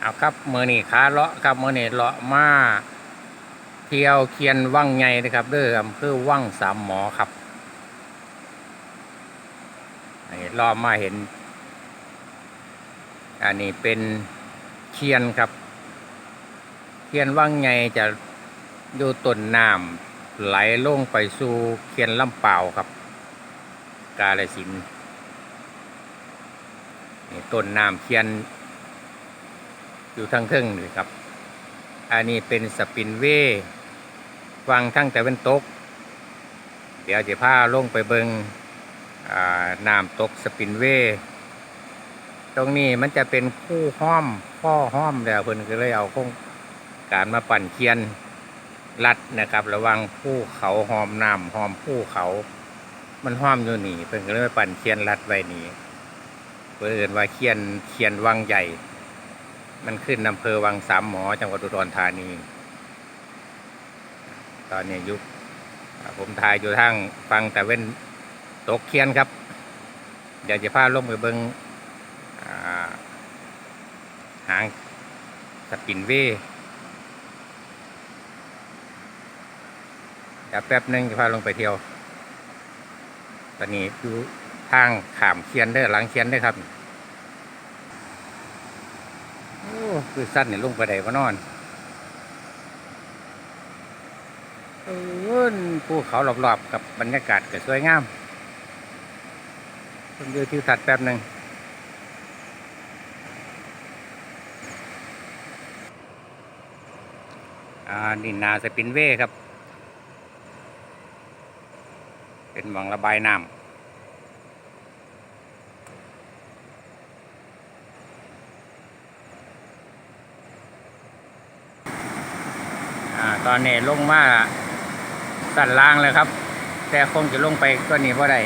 เอาครับมือนี่ขาเลาะครับมือนี่เลาะมาเที่ยวเคียนวังไงนะครับเด้ออำเภอวังสามหมอครับนี่รอบมาเห็น อันนี้เป็นเคียนครับ เคียนวังไงจะอยู่ต้นน้ำไหลลงไปสู่เคียนลำเปล่าครับ กาลสินต้นน้ำเคียน อยู่ทั้งเทิงเลยครับ อันนี้เป็นสปินเวย์ฟังทั้งแต่เป็นตก เดี๋ยวจะพาลงไปเบิงน้ำตกสปินเวย์ตรงนี้มันจะเป็นคู่ห้อมข้อห้อมแล้วเพิ่นก็เลยเอาโครงการมาปั่นเคียนลัดนะครับ ระวังภูเขาหอมน้ำหอมภูเขา มันห้อมอยู่นี่เพิ่นก็เลยมาปั่นเคียนลัดไว้นี่เพิ่นเอินว่าเคียนเคียนวังใหญ่ มันขึ้นอำเภอวังสามหมอจังหวัดอุดรธานี ตอนนี้ยุคอ่ผมถ่ายอยู่ทางฟังแต่เว้นตกเคียนครับ เดี๋ยวจะพาลงไปเบิงอ่าหางสปินเวย์เดี๋ยวแป๊บนึงจะพาลงไปเที่ยว ตอนนี้อยู่ทางขามเคียนเด้หลังเคียนเด้ครับ โอ้ คือสั้นเนี่ยลงไปได้ก็นอนเออภูเขารอบๆกับบรรยากาศก็สวยงามต้องดูทิวทัศน์แป๊บหนึ่งอ่านี่นาสปินเว่ครับ เป็นวังระบายน้ำ อ่าตอนนี้ลงมาสั่นล่างเลยครับ แต่คงจะลงไปก็นี่เพราะได้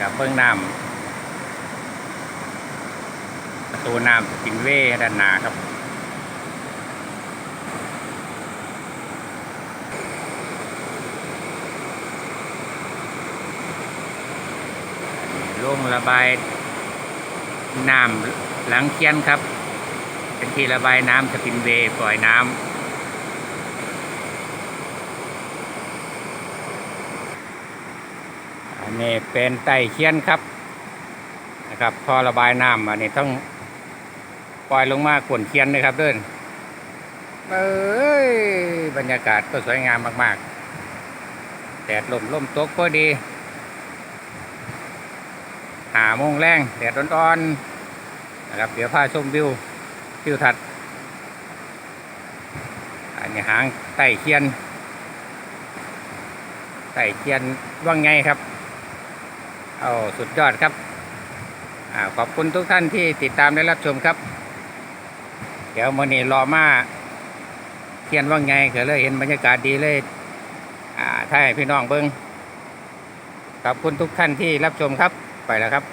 กับเบื้องน้ำประตูน้ำสปินเว่ด้านหน้าครับลงระบายน้ำหลังเคียนครับ เป็นที่ระบายน้ำสปินเวย์ปล่อยน้ำ นนี้เป็นไตเคียนครับนะครับ พอระบายน้ำอันนี้ต้องปล่อยลงมากวนเคียนเลยครับเดินเอ้ยบรรยากาศก็สวยงามมากๆแดดลมลมตกก็ดีหาโมงแรงแดดร้อนๆนะครับ เดี๋ยวพาชมวิวทิวทัศน์อันนี้หางไต่เคียนไต่เคียนว่างไงครับ โอ้สุดยอดครับอาขอบคุณทุกท่านที่ติดตามและรับชมครับ เดี๋ยวมื่อนี้รอมาเทียนว่างไงก็เลยเห็นบรรยากาศดีเลยอ่าถ้าให้พี่น้องเบิ้งขอบคุณทุกท่านที่รับชมครับไปแล้วครับ